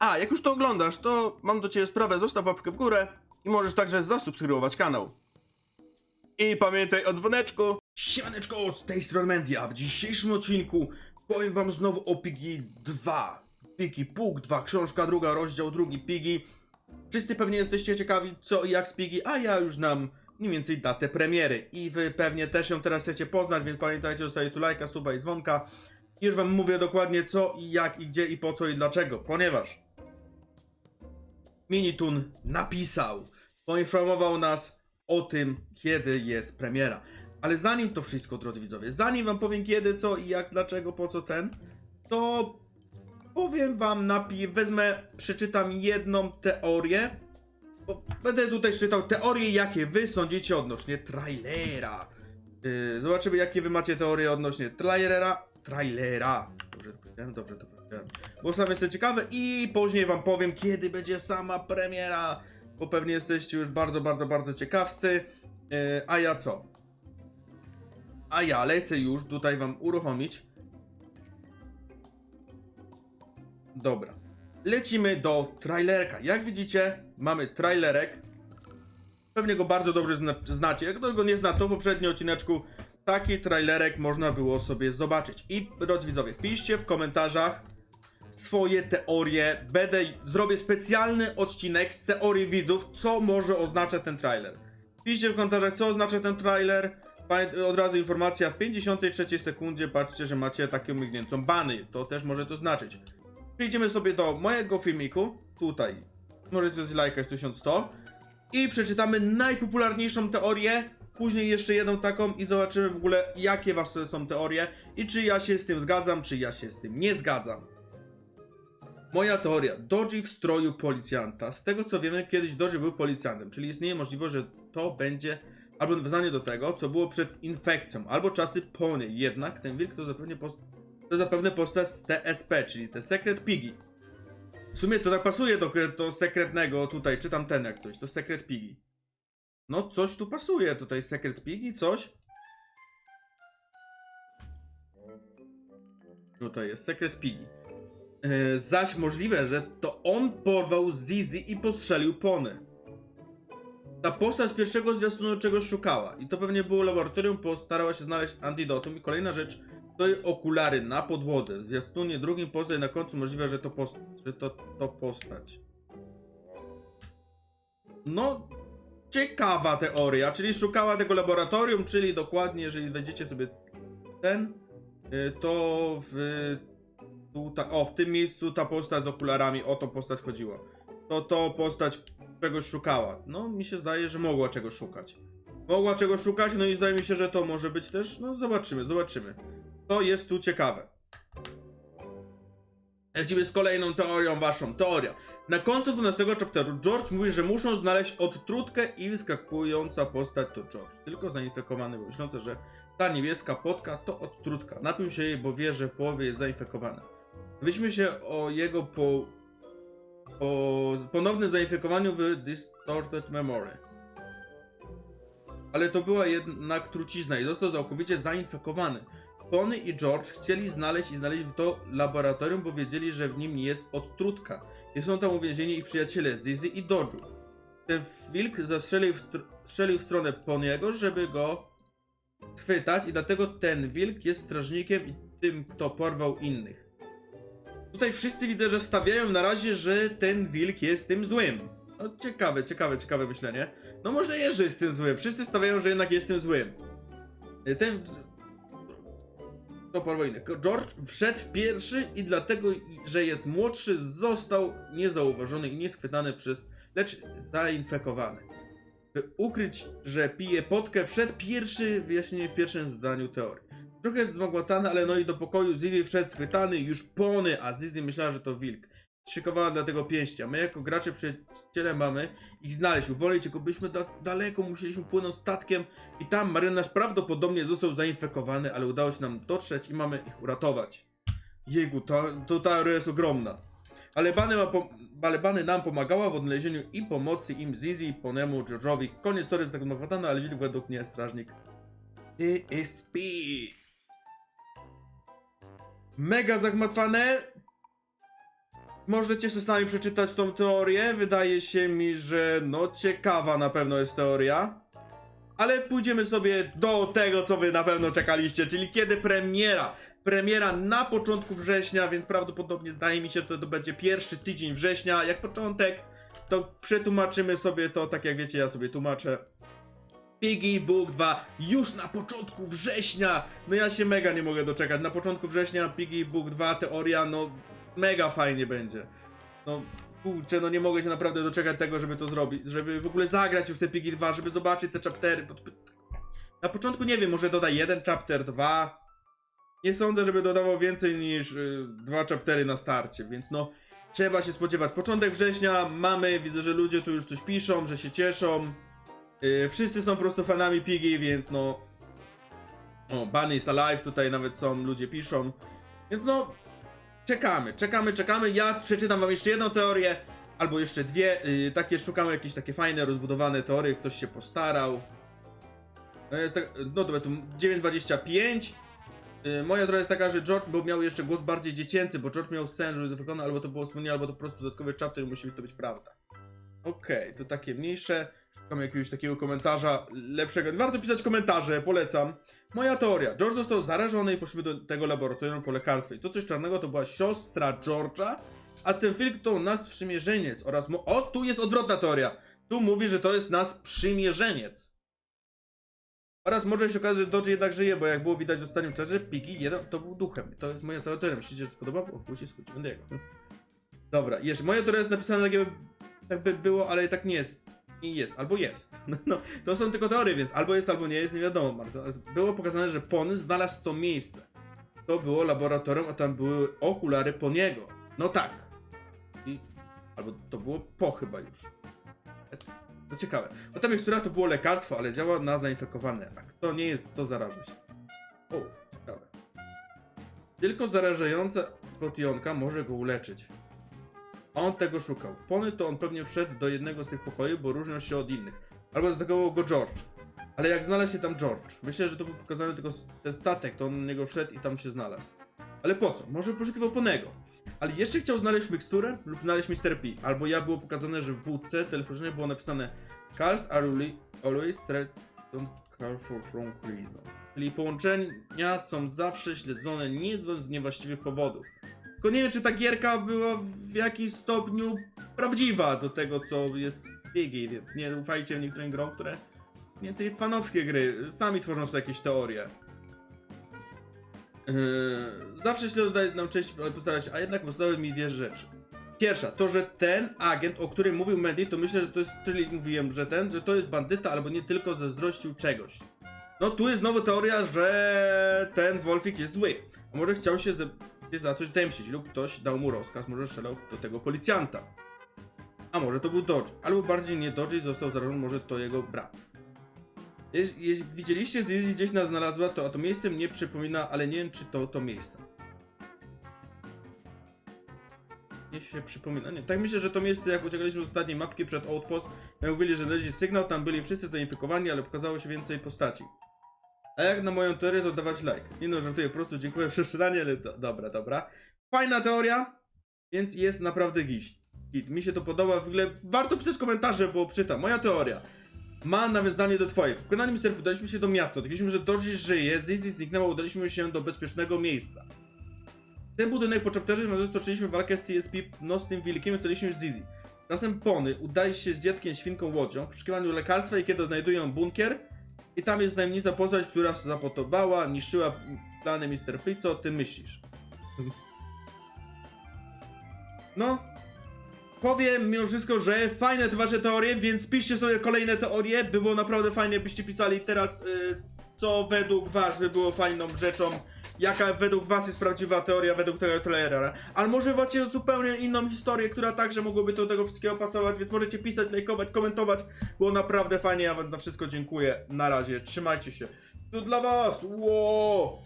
A, jak już to oglądasz, to mam do ciebie sprawę, zostaw łapkę w górę i możesz także zasubskrybować kanał. I pamiętaj o dzwoneczku. Siemaneczko, z tej strony Mandy, a w dzisiejszym odcinku powiem wam znowu o Piggy 2. Piggy Pug 2, książka druga, rozdział drugi Piggy. Wszyscy pewnie jesteście ciekawi co i jak z Piggy, a ja już znam mniej więcej datę premiery. I wy pewnie też ją teraz chcecie poznać, więc pamiętajcie, zostawić tu lajka, suba i dzwonka. I już wam mówię dokładnie co i jak i gdzie i po co i dlaczego, ponieważ Minitun napisał, poinformował nas o tym, kiedy jest premiera. Ale zanim to wszystko, drodzy widzowie, zanim wam powiem kiedy, co i jak, dlaczego, po co ten, to powiem wam, napi- wezmę, przeczytam jedną teorię, bo będę tutaj czytał teorie, jakie wy sądzicie odnośnie trailera. Yy, zobaczymy, jakie wy macie teorie odnośnie trailera. Trailera. Dobrze to powiedziałem? Dobrze to powiedziałem. Bo sam jestem ciekawy i później wam powiem, kiedy będzie sama premiera. Bo pewnie jesteście już bardzo, bardzo, bardzo ciekawscy. Yy, a ja co? A ja lecę już tutaj wam uruchomić. Dobra. Lecimy do trailerka. Jak widzicie, mamy trailerek. Pewnie go bardzo dobrze zna znacie. Jak ktoś go nie zna, to w poprzednim odcineczku taki trailerek można było sobie zobaczyć. I drodzy widzowie, piszcie w komentarzach swoje teorie. Będę, zrobię specjalny odcinek z teorii widzów, co może oznaczać ten trailer. Piszcie w komentarzach, co oznacza ten trailer. Od razu informacja, w 53 sekundzie patrzcie, że macie taką mignięcą bany. To też może to znaczyć. Przejdziemy sobie do mojego filmiku. Tutaj. Możecie coś lajkać 1100. I przeczytamy najpopularniejszą teorię. Później jeszcze jedną taką i zobaczymy w ogóle jakie wasze są teorie. I czy ja się z tym zgadzam, czy ja się z tym nie zgadzam. Moja teoria. Doji w stroju policjanta. Z tego co wiemy, kiedyś Doji był policjantem, czyli istnieje możliwość, że to będzie albo nawiązanie do tego, co było przed infekcją, albo czasy Pony. Jednak ten wilk to zapewne, post- to zapewne postać z TSP, czyli The Secret Piggy. W sumie to tak pasuje do, do sekretnego tutaj, czytam ten jak coś, to Secret Piggy. No coś tu pasuje tutaj, Secret Piggy, coś. Tutaj jest Secret Piggy. E, zaś możliwe, że to on porwał Zizi i postrzelił Pony. Ta postać z pierwszego zwiastunu czegoś szukała i to pewnie było laboratorium, postarała się znaleźć antidotum i kolejna rzecz to jej okulary na podłodze. Zwiastunie drugim postać na końcu możliwe, że to, post że to, to postać. No, ciekawa teoria, czyli szukała tego laboratorium, czyli dokładnie, jeżeli wejdziecie sobie ten, y, to w tutaj, o, w tym miejscu ta postać z okularami, o tą postać chodziło. To to postać czegoś szukała. No, mi się zdaje, że mogła czegoś szukać. Mogła czegoś szukać, no i zdaje mi się, że to może być też, no zobaczymy, zobaczymy. To jest tu ciekawe. Lecimy z kolejną teorią waszą. Teoria. Na końcu 12 chapteru George mówi, że muszą znaleźć odtrutkę i wyskakująca postać to George. Tylko zainfekowany, bo myślące, że ta niebieska potka to odtrutka. Napił się jej, bo wie, że w połowie jest zainfekowana. Dowiedzieliśmy się o jego po, po ponownym zainfekowaniu w Distorted Memory. Ale to była jednak trucizna i został całkowicie zainfekowany. Tony i George chcieli znaleźć i znaleźli to laboratorium, bo wiedzieli, że w nim jest odtrutka. I są tam uwięzieni ich przyjaciele Zizy i Doju. Ten wilk zastrzelił w, str- strzelił w stronę Poniego, żeby go chwytać i dlatego ten wilk jest strażnikiem i tym, kto porwał innych. Tutaj wszyscy widzę, że stawiają na razie, że ten wilk jest tym złym. No ciekawe, ciekawe, ciekawe myślenie. No może jest, że jest tym złym. Wszyscy stawiają, że jednak jest tym złym. Ten... To innych. George wszedł w pierwszy i dlatego, że jest młodszy, został niezauważony i nieschwytany przez... lecz zainfekowany. By ukryć, że pije potkę, wszedł pierwszy, wyjaśnienie w pierwszym zdaniu teorii. Trochę zmogłatany, ale no i do pokoju Zizi wszedł schwytany, już pony, a Zizi myślała, że to wilk. Szykowała dla tego pięści, a my jako gracze przyjaciele mamy ich znaleźć, uwolnić, tylko byliśmy da daleko, musieliśmy płynąć statkiem i tam marynarz prawdopodobnie został zainfekowany, ale udało się nam dotrzeć i mamy ich uratować. Jego, to, to ta teoria jest ogromna. Ale Bany, ma nam pomagała w odnalezieniu i pomocy im Zizi, Ponemu, George'owi. Koniec story tak zmagłatany, ale wilk według mnie strażnik. TSP. Mega zagmatwane. Możecie sobie sami przeczytać tą teorię. Wydaje się mi, że no ciekawa na pewno jest teoria. Ale pójdziemy sobie do tego, co wy na pewno czekaliście, czyli kiedy premiera. Premiera na początku września, więc prawdopodobnie zdaje mi się, że to będzie pierwszy tydzień września. Jak początek, to przetłumaczymy sobie to, tak jak wiecie, ja sobie tłumaczę. Piggy Book 2 już na początku września! No ja się mega nie mogę doczekać. Na początku września Piggy Book 2 teoria, no mega fajnie będzie. No kurczę, no nie mogę się naprawdę doczekać tego, żeby to zrobić, żeby w ogóle zagrać już te Piggy 2, żeby zobaczyć te chaptery. Na początku nie wiem, może dodaj jeden chapter, dwa. Nie sądzę, żeby dodawał więcej niż y, dwa chaptery na starcie, więc no trzeba się spodziewać. Początek września mamy, widzę, że ludzie tu już coś piszą, że się cieszą. Yy, wszyscy są po prostu fanami Piggy, więc no. O, Bunny is alive, tutaj nawet są, ludzie piszą. Więc no. Czekamy, czekamy, czekamy. Ja przeczytam wam jeszcze jedną teorię, albo jeszcze dwie. Yy, takie szukamy jakieś takie fajne, rozbudowane teorie, ktoś się postarał. No jest tak, no dobra, tu 9.25. Yy, moja teoria jest taka, że George bo miał jeszcze głos bardziej dziecięcy, bo George miał scenę, żeby to wykonał, albo to było wspomnienie, albo to po prostu dodatkowy chapter i musi to być prawda. Okej, to takie mniejsze. Szukam jakiegoś takiego komentarza lepszego. Warto pisać komentarze, polecam. Moja teoria. George został zarażony i poszliśmy do tego laboratorium po lekarstwie. I to coś czarnego to była siostra George'a, a ten wilk to nas przymierzeniec oraz... Mo- o, tu jest odwrotna teoria. Tu mówi, że to jest nas przymierzeniec. Oraz może się okazać, że Dodge jednak żyje, bo jak było widać w ostatnim czasie, Piggy jeden to był duchem. To jest moja cała teoria. Myślicie, że to podoba? O, później skróci Wendiego. Dobra, jeszcze moja teoria jest napisana tak jakby, tak by było, ale tak nie jest. I jest, albo jest. No, no, to są tylko teorie, więc albo jest, albo nie jest, nie wiadomo. Było pokazane, że Pony znalazł to miejsce. To było laboratorium, a tam były okulary Poniego. No tak. I... Albo to było po chyba już. To ciekawe. Bo ta mikstura to było lekarstwo, ale działa na zainfekowane. A kto nie jest, to zaraża się. O, ciekawe. Tylko zarażająca protionka może go uleczyć. On tego szukał. Pony to on pewnie wszedł do jednego z tych pokoi, bo różnią się od innych. Albo do tego go George. Ale jak znalazł się tam George? Myślę, że to był pokazany tylko ten statek, to on na niego wszedł i tam się znalazł. Ale po co? Może poszukiwał Ponego. Ale jeszcze chciał znaleźć miksturę lub znaleźć Mr. P. Albo ja było pokazane, że w wódce telefonicznie było napisane Cars are always threat don't care for wrong reason. Czyli połączenia są zawsze śledzone nie z niewłaściwych powodów. Tylko nie wiem, czy ta gierka była w jakimś stopniu prawdziwa do tego, co jest w Piggy, więc nie ufajcie niektórym grom, które więcej fanowskie gry, sami tworzą sobie jakieś teorie. Yy, zawsze źle dodaje nam część, postarać się, a jednak pozostały mi dwie rzeczy. Pierwsza, to, że ten agent, o którym mówił Mandy, to myślę, że to jest, czyli mówiłem, że ten, że to jest bandyta, albo nie tylko zazdrościł czegoś. No tu jest znowu teoria, że ten Wolfik jest zły. A może chciał się ze, się za coś zemścić lub ktoś dał mu rozkaz, może strzelał do tego policjanta. A może to był Dodge, albo bardziej nie Dodge i został zarażony, może to jego brat. Jeśli, widzieliście Zizi gdzieś nas znalazła, to, a to miejsce mnie przypomina, ale nie wiem czy to to miejsce. Nie się przypomina, nie. Tak myślę, że to miejsce, jak uciekaliśmy z ostatniej mapki przed Outpost, mówili, że znaleźli sygnał, tam byli wszyscy zainfekowani, ale pokazało się więcej postaci. A jak na moją teorię, to dawać like. Nie no, żartuję, po prostu dziękuję za przeczytanie, ale to, dobra, dobra. Fajna teoria, więc jest naprawdę giść. Git. Mi się to podoba, w ogóle warto pisać komentarze, bo czytam. Moja teoria ma nawiązanie do twojej. W wykonaniu Mr. udaliśmy się do miasta, odkryliśmy, że Dodge żyje, Zizi zniknęła, udaliśmy się do bezpiecznego miejsca. Ten budynek po chapterze roztoczyliśmy walkę z TSP nocnym wilkiem i ocaliliśmy Zizi. Czasem Pony udaje się z dziadkiem świnką łodzią w poszukiwaniu lekarstwa i kiedy znajdują bunkier i tam jest tajemnica postać, która zapotobała, niszczyła plany Mr. P. Co o tym myślisz? No, powiem mimo wszystko, że fajne te wasze teorie, więc piszcie sobie kolejne teorie. Było naprawdę fajnie, byście pisali teraz, y, co według was by było fajną rzeczą. Jaka według was jest prawdziwa teoria według tego trailera. Ale może macie zupełnie inną historię, która także mogłoby do tego wszystkiego pasować, więc możecie pisać, lajkować, komentować. Było naprawdę fajnie, ja wam na wszystko dziękuję. Na razie, trzymajcie się. To dla was! Wow!